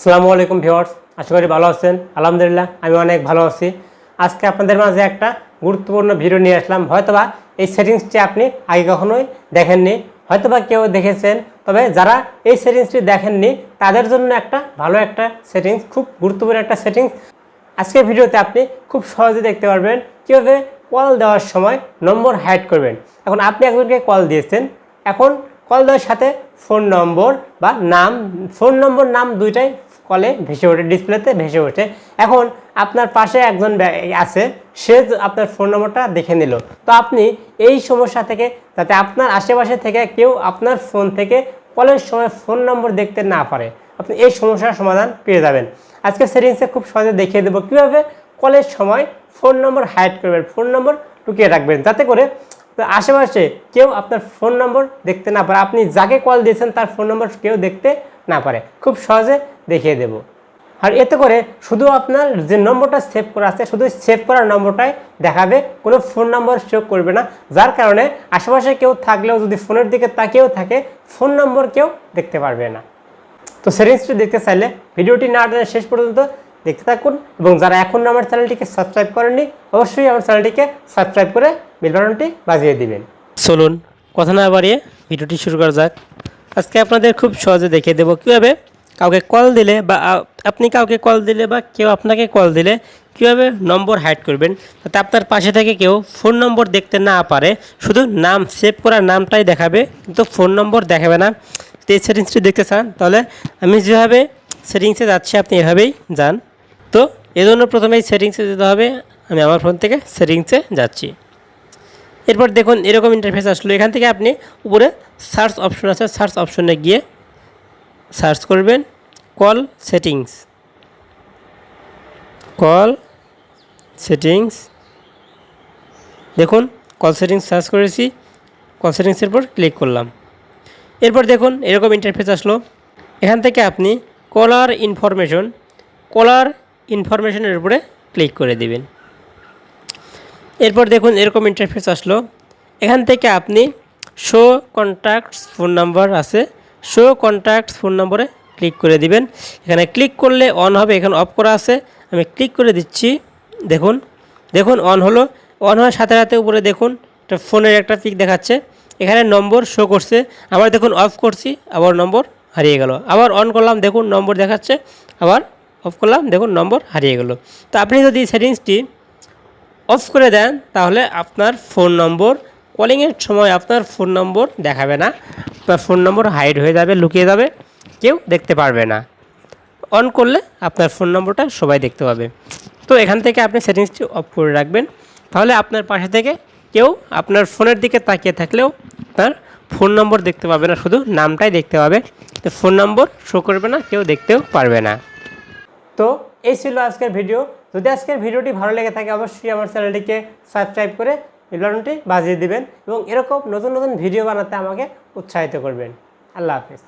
আসসালামু আলাইকুম ভিউয়ার্স, আশা করি ভালো আছেন। আলহামদুলিল্লাহ, আমি অনেক ভালো আছি। আজকে আপনাদের মাঝে একটা গুরুত্বপূর্ণ ভিডিও নিয়ে আসলাম। হয়তোবা এই সেটিংসটি আপনি আগে কখনোই দেখেননি, হয়তোবা কেউ দেখেছেন, তবে যারা এই সেটিংসটি দেখেননি, তাদের জন্য একটা ভালো একটা সেটিংস, খুব গুরুত্বপূর্ণ একটা সেটিংস। আজকের ভিডিওতে আপনি খুব সহজে দেখতে পারবেন কীভাবে কল দেওয়ার সময় নম্বর হাইড করবেন। এখন আপনি একজনকে কল দিয়েছেন, এখন কল দেওয়ার সাথে ফোন নম্বর বা নাম ফোন নম্বর নাম দুইটাই কলে ভেসে ওঠে, ডিসপ্লেতে ভেসে ওঠে। এখন আপনার পাশে একজন আছে, সে আপনার ফোন নম্বরটা দেখে নিল। তো আপনি এই সমস্যা থেকে, যাতে আপনার আশেপাশে থেকে কেউ আপনার ফোন থেকে কলের সময় ফোন নম্বর দেখতে না পারে, আপনি এই সমস্যার সমাধান পেয়ে যাবেন। আজকে সেটিংসে খুব সহজে দেখিয়ে দেবো কীভাবে কলের সময় ফোন নম্বর হাইড করবেন, ফোন নম্বর লুকিয়ে রাখবেন। যাতে করে আশেপাশে কেউ আপনার ফোন নম্বর দেখতে না পারে। আপনি যাকে কল দিয়েছেন, তার ফোন নম্বর কেউ দেখতে না পারে। খুব সহজে দেখিয়ে দেব। আর এতে করে শুধু আপনার যে নম্বরটা সেভ করা আছে, শুধু সেভ করার নম্বরটাই দেখাবে, কোনো ফোন নম্বর সেভ করবে না। যার কারণে আশেপাশে কেউ থাকলেও, যদি ফোনের দিকে তাকিয়েও থাকে ফোন নম্বর কেউ দেখতে পারবে না। তো সেটিংসটি দেখতে চাইলে ভিডিওটি না শেষ পর্যন্ত দেখতে থাকুন এবং যারা এখন আমার চ্যানেলটিকে সাবস্ক্রাইব করেননি, অবশ্যই আমার চ্যানেলটিকে সাবস্ক্রাইব করে বাটনটি বাজিয়ে দিবেন। চলুন, কথা না বাড়িয়ে ভিডিওটি শুরু করা যাক। আজকে আপনাদের খুব সহজে দেখিয়ে দেবো কীভাবে কাউকে কল দিলে বা আপনি কাউকে কল দিলে বা কেউ আপনাকে কল দিলে কীভাবে নম্বর হাইড করবেন? যাতে আপনার পাশে থেকে কেউ ফোন নম্বর দেখতে না পারে। শুধু নাম সেভ করার নামটাই দেখাবে, কিন্তু ফোন নম্বর দেখাবে না। যদি এই সেটিংসটি দেখতে চান, তাহলে আমি যেভাবে সেটিংসে যাচ্ছি, আপনি এভাবেই যান। তো এজন্য প্রথমে এই সেটিংসে যেতে হবে, আমি আমার ফোন থেকে সেটিংসে যাচ্ছি। এরপর দেখুন, এরকম ইন্টারফেস আসলো। এখান থেকে আপনি উপরে সার্চ অপশন আছে সার্চ অপশনে গিয়ে সার্চ করবেন কল সেটিংস। Call settings. দেখুন, কল সেটিংস সার্চ করেছি, কল সেটিংসের পর ক্লিক করলাম। এরপর দেখুন, এরকম ইন্টারফেস আসলো। এখান থেকে আপনি কলার ইনফরমেশন কলার ইনফরমেশনের উপরে ক্লিক করে দিবেন। এরপর দেখুন, এরকম ইন্টারফেস আসলো। এখান থেকে আপনি শো কন্ট্যাক্টস ফোন নাম্বার আছে। শো কন্ট্যাক্টস ফোন নম্বরে ক্লিক করে দিবেন। এখানে ক্লিক করলে অন হবে, এখানে অফ করা আছে। আমি ক্লিক করে দিচ্ছি, দেখুন। দেখুন অন হলো। অন হওয়ার সাথে সাথে উপরে দেখুন, একটা ফোনের একটা পিক দেখাচ্ছে। এখানে নম্বর শো করছে। আবার দেখুন অফ করছি, আবার নম্বর হারিয়ে গেল। আবার অন করলাম, দেখুন নম্বর দেখাচ্ছে। আবার অফ করলাম, দেখুন নম্বর হারিয়ে গেল। তো আপনি যদি সেটিংসটি অফ করে দেন, তাহলে আপনার ফোন নম্বর কলিংয়ের সময় আপনার ফোন নম্বর দেখাবে না। আপনার ফোন নম্বর হাইড হয়ে যাবে, লুকিয়ে যাবে, কেউ দেখতে পারবে না। অন করলে আপনার ফোন নম্বরটা সবাই দেখতে পাবে। তো এখান থেকে আপনি সেটিংসটি অফ করে রাখবেন। তাহলে আপনার পাশে থেকে কেউ আপনার ফোনের দিকে তাকিয়ে থাকলেও তার ফোন নম্বর দেখতে পাবে না, শুধু নামটাই দেখতে পাবে। তো ফোন নম্বর শো করবে না, কেউ দেখতেও পারবে না। তো এই ছিল আজকের ভিডিও যদি আজকের ভিডিওটি ভালো লেগে থাকে, অবশ্যই আমার চ্যানেলটিকে সাবস্ক্রাইব করে বেলবাটনটি বাজিয়ে দেবেন এবং এরকম নতুন নতুন ভিডিও বানাতে আমাকে উৎসাহিত করবেন। আল্লাহ হাফিজ।